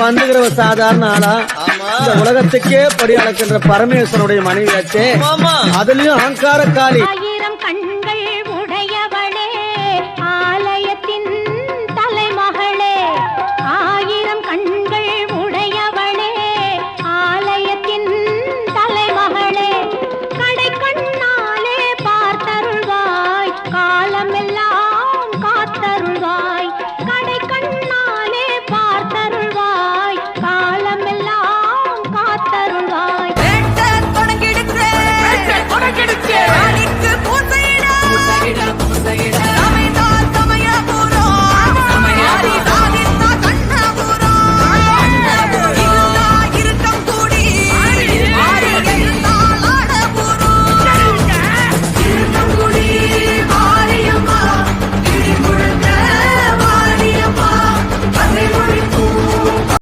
வந்துகிற சாதாரண ஆளா? இந்த உலகத்துக்கே படி அளக்கின்ற பரமேஸ்வரனுடைய மனைவியாச்சே அதுலயும் அங்கார காளி. காலமெல்லாம் காத்தருள்வாய்.